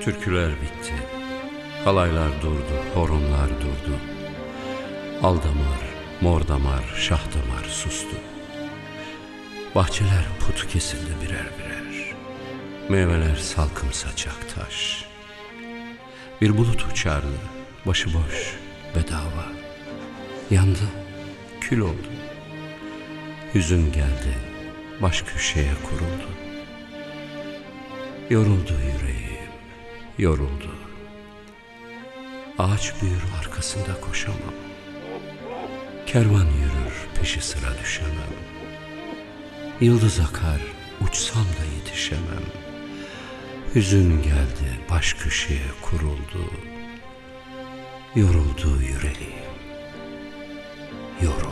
Türküler bitti. Halaylar durdu, horonlar durdu. Aldamar, mor damar, şah damar sustu. Bahçeler putu kesildi birer birer. Meyveler salkım saçak taş. Bir bulut uçardı, başıboş, bedava. Yandı, kül oldu. Hüzün geldi, baş köşeye kuruldu. Yoruldu yüreğim, yoruldu. Ağaç büyür arkasında koşamam. Kervan yürür, peşi sıra düşemem. Yıldız akar, uçsam da yetişemem. Hüzün geldi, baş köşeye kuruldu. Yoruldu yüreğim, yoruldu.